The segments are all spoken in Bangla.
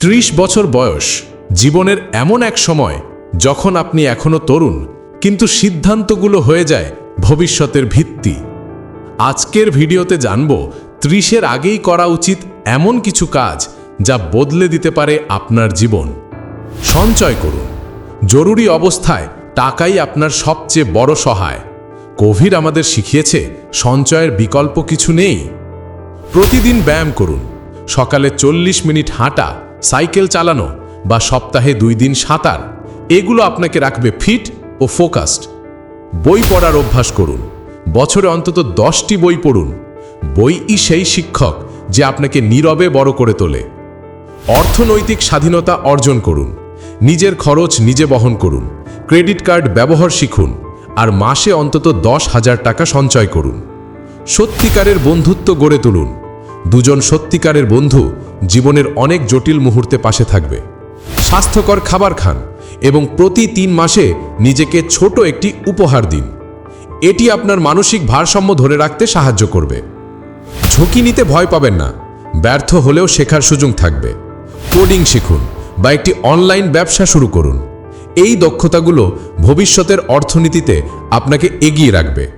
ত্রিশ বছর বয়স, জীবনের এমন এক সময়, যখন আপনি এখনও তরুণ, কিন্তু সিদ্ধান্তগুলো হয়ে যায় ভবিষ্যতের ভিত্তি। আজকের ভিডিওতে জানব, ত্রিশের আগেই করা উচিত এমন কিছু কাজ যা বদলে দিতে পারে আপনার জীবন। সঞ্চয় করুন। জরুরি অবস্থায় টাকাই আপনার সবচেয়ে বড় সহায়। কোভিড আমাদের শিখিয়েছে, সঞ্চয়ের বিকল্প কিছু নেই। প্রতিদিন ব্যায়াম করুন। সকালে চল্লিশ মিনিট হাঁটা সাইকেল চালানো বা সপ্তাহে দুই দিন সাঁতার, এগুলো আপনাকে রাখবে ফিট ও ফোকাসড। বই পড়ার অভ্যাস করুন। বছরে অন্তত দশটি বই পড়ুন। বইই সেই শিক্ষক যে আপনাকে নীরবে বড় করে তোলে। অর্থনৈতিক স্বাধীনতা অর্জন করুন। নিজের খরচ নিজে বহন করুন। ক্রেডিট কার্ড ব্যবহার শিখুন আর মাসে অন্তত দশ হাজার টাকা সঞ্চয় করুন। সত্যিকারের বন্ধুত্ব গড়ে তুলুন। দুজন সত্যিকারের বন্ধু জীবনের অনেক জটিল মুহূর্তে পাশে থাকবে। স্বাস্থ্যকর খাবার খান এবং প্রতি তিন মাসে নিজেকে ছোট একটি উপহার দিন। এটি আপনার মানসিক ভারসাম্য ধরে রাখতে সাহায্য করবে। ঝুঁকি নিতে ভয় পাবেন না। ব্যর্থ হলেও শেখার সুযোগ থাকবে। কোডিং শিখুন বা একটি অনলাইন ব্যবসা শুরু করুন। এই দক্ষতাগুলো ভবিষ্যতের অর্থনীতিতে আপনাকে এগিয়ে রাখবে।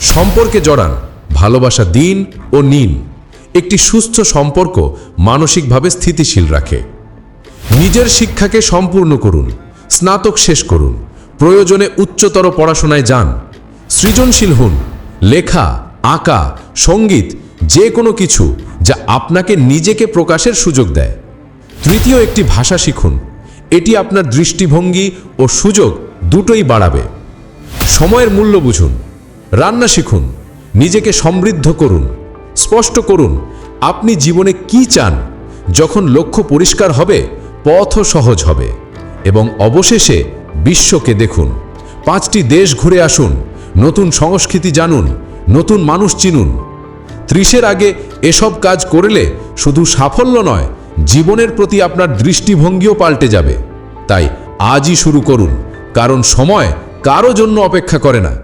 সম্পর্কে জড়ান, ভালোবাসা দিন ও নিন। একটি সুস্থ সম্পর্ক মানসিকভাবে স্থিতিশীল রাখে। নিজের শিক্ষাকে সম্পূর্ণ করুন, স্নাতক শেষ করুন, প্রয়োজনে উচ্চতর পড়াশোনায় যান, সৃজনশীল হন, লেখা, আঁকা, সংগীত যে কোনো কিছু যা আপনাকে নিজেকে প্রকাশের সুযোগ দেয়। তৃতীয় একটি ভাষা শিখুন, এটি আপনার দৃষ্টিভঙ্গি ও সুযোগ দুটোই বাড়াবে। সময়ের মূল্য বুঝুন, রান্না শিখুন, নিজেকে সমৃদ্ধ করুন, স্পষ্ট করুন আপনি জীবনে কি চান? যখন লক্ষ্য পরিষ্কার হবে, পথও সহজ হবে। এবং অবশেষে বিশ্বকে দেখুন। পাঁচটি দেশ ঘুরে আসুন। নতুন সংস্কৃতি জানুন। নতুন মানুষ চিনুন। ত্রিশের আগে এসব কাজ করলে শুধু সাফল্য নয়, জীবনের প্রতি আপনার দৃষ্টিভঙ্গিও পাল্টে যাবে। তাই আজই শুরু করুন। কারণ সময় কারও জন্য অপেক্ষা করে না।